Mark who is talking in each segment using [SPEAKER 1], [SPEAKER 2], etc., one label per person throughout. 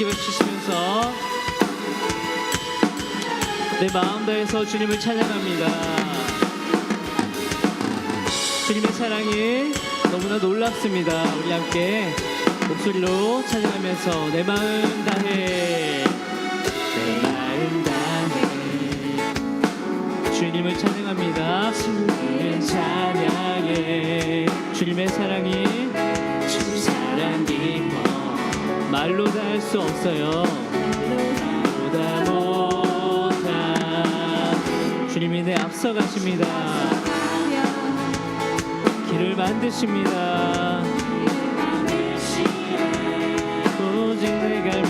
[SPEAKER 1] 기회 주시면서 내 마음 다해서 주님을 찬양합니다. 주님의 사랑이 너무나 놀랍습니다. 우리 함께 목소리로 찬양하면서 내 마음 다해 내 마음 다해 주님을 찬양합니다. 주님을 찬양해 주님의 사랑이 말로 다 할 수 없어요. 보다 못한 주님이 내 앞서가십니다. 길을 만드십니다. 오직 내갈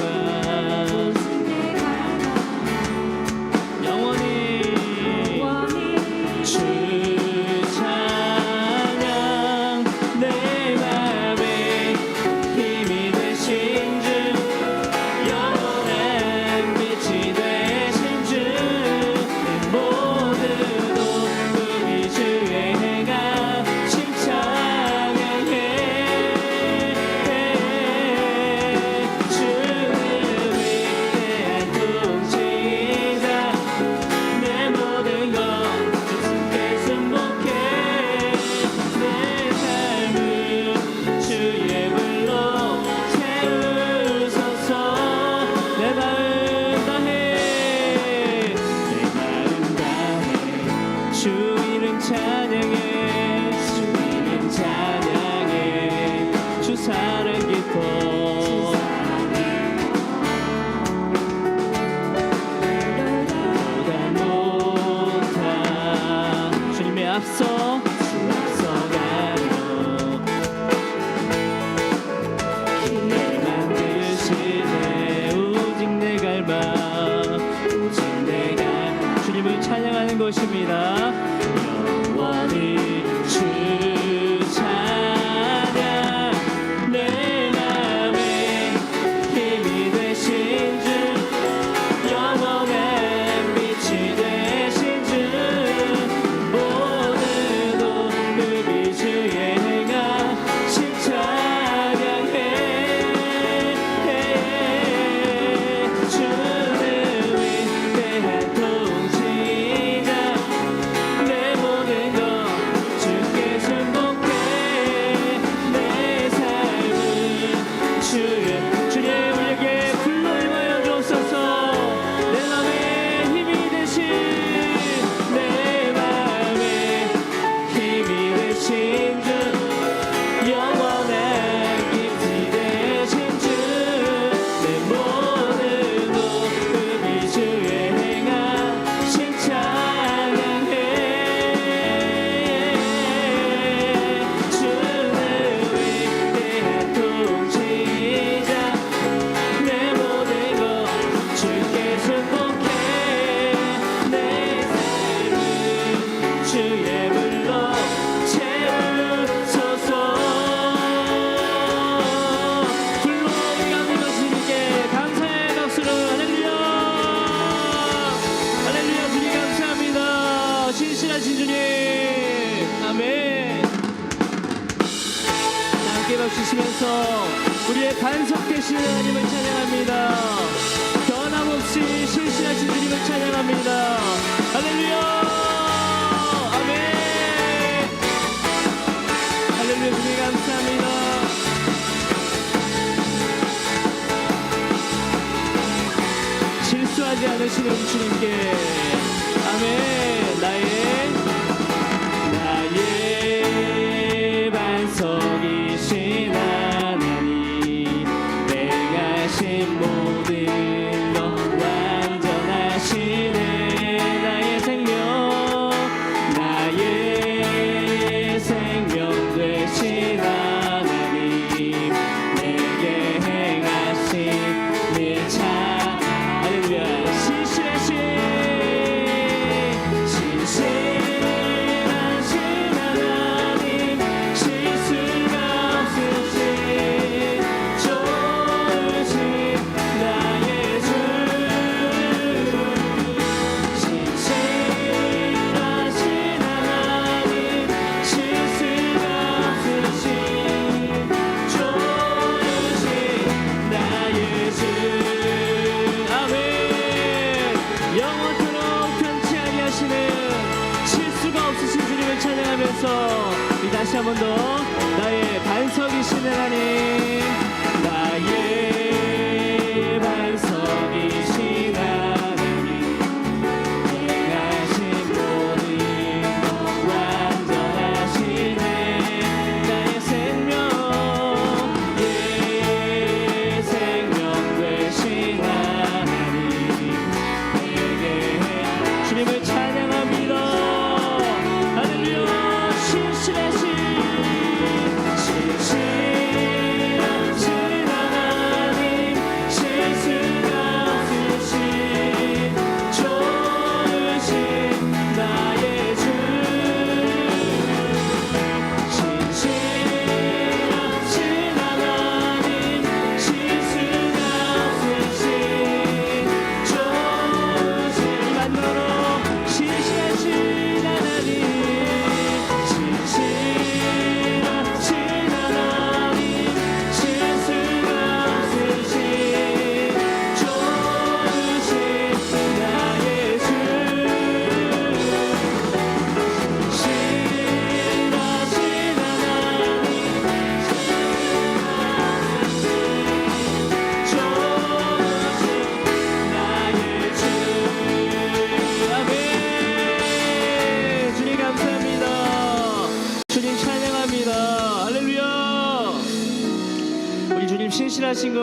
[SPEAKER 1] 찬양해.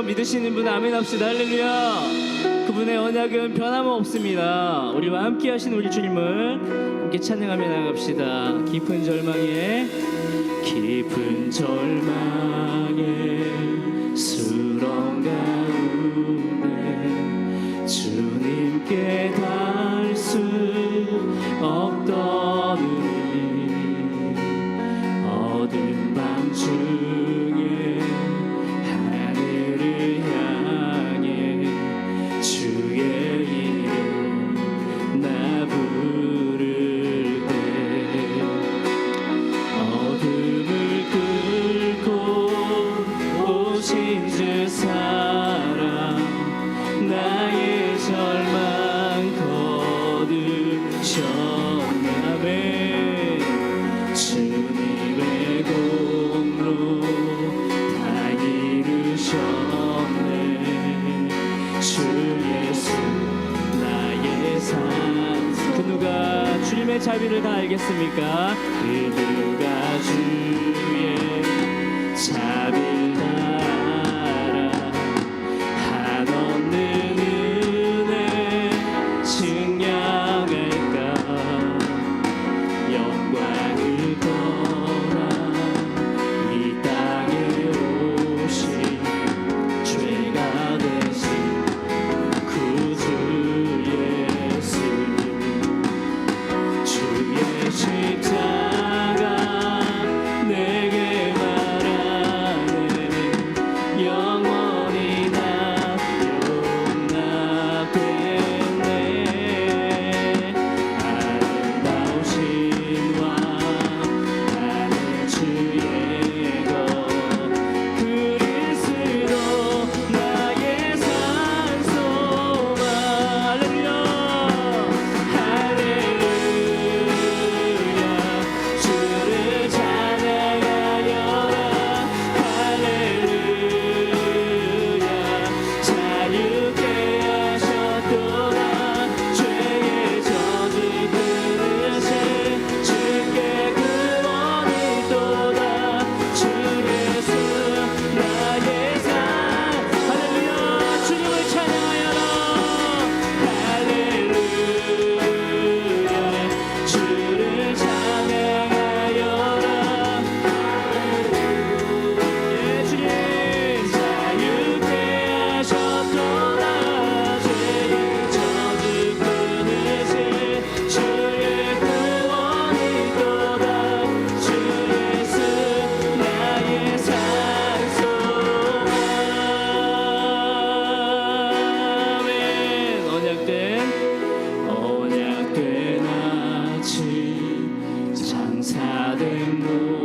[SPEAKER 1] 믿으시는 분 아멘 합시다. 할렐루야. 그분의 언약은 변함없습니다. 우리와 함께 하신 우리 주님을 함께 찬양하며 나갑시다. 깊은 절망에 깊은 절망에 수렁 가운데 주님께 닿을 수 없던 다 알겠습니까? 그가 주 언약된 언약된 아침 장사된 곳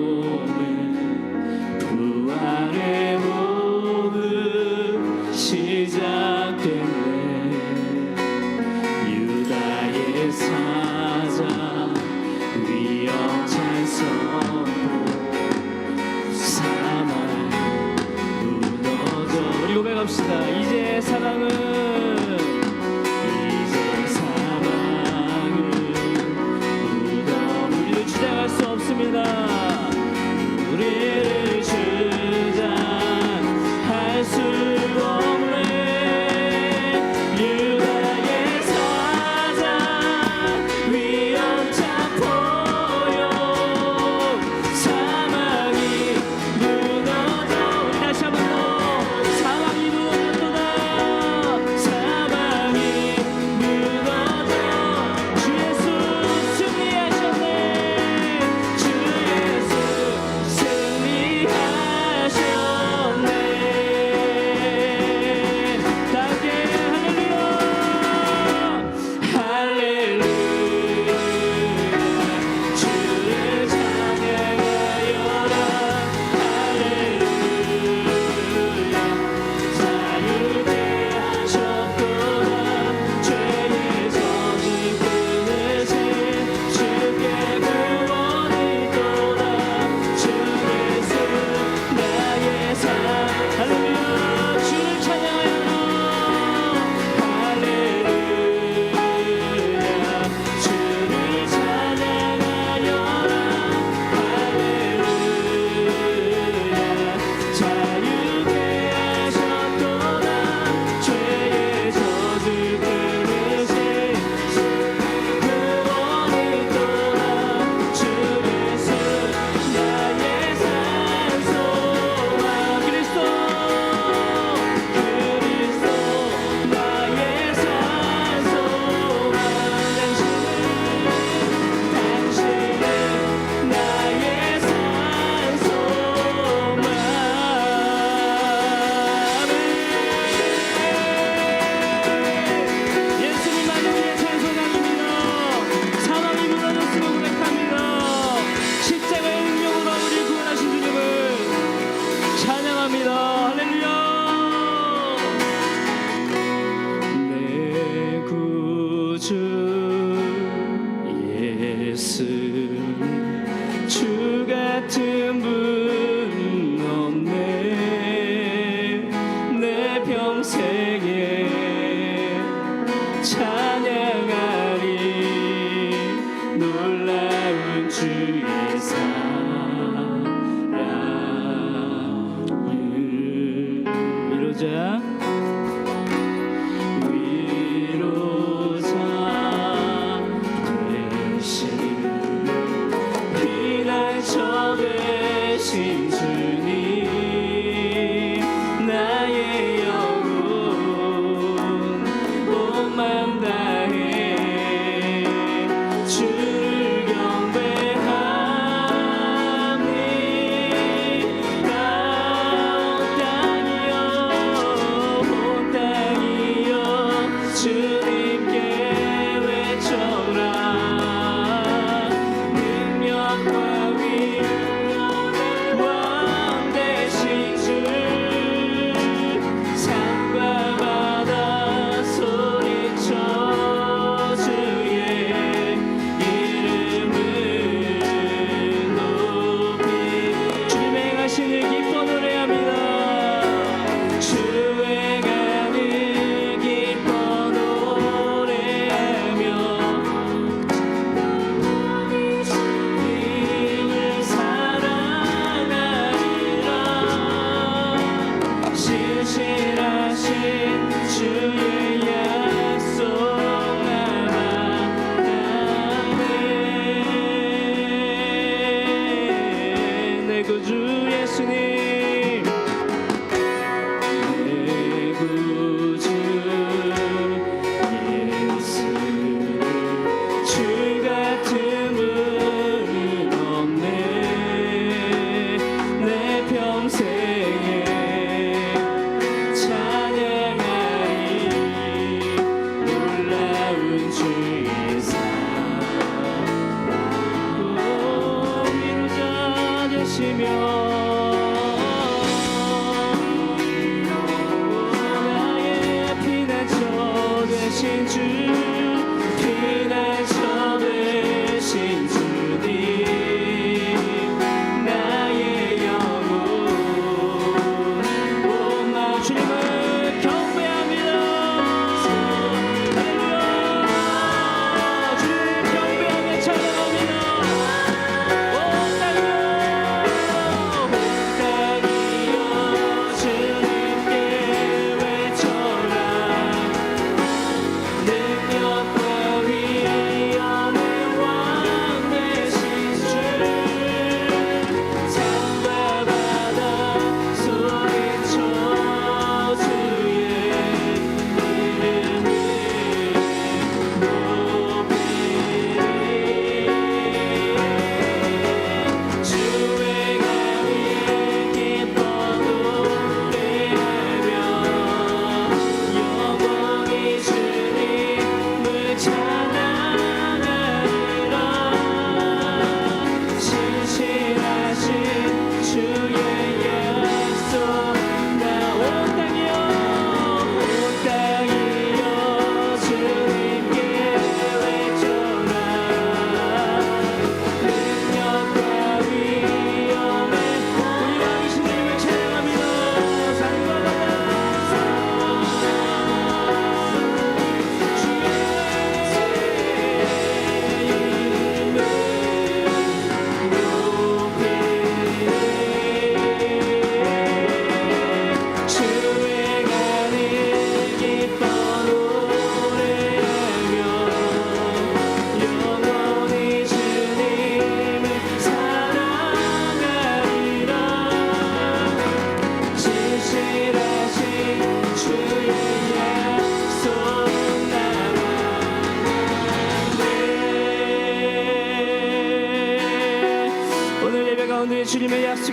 [SPEAKER 1] 주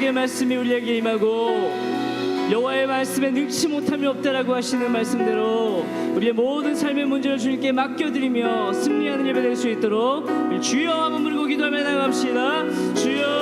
[SPEAKER 1] 약속의 말씀이 우리에게 임하고 여호와의 말씀에 능치 못함이 없다라고 하시는 말씀대로 우리의 모든 삶의 문제를 주님께 맡겨드리며 승리하는 예배 될 수 있도록 주여 한번 부르고 기도하며 나갑시다. 주여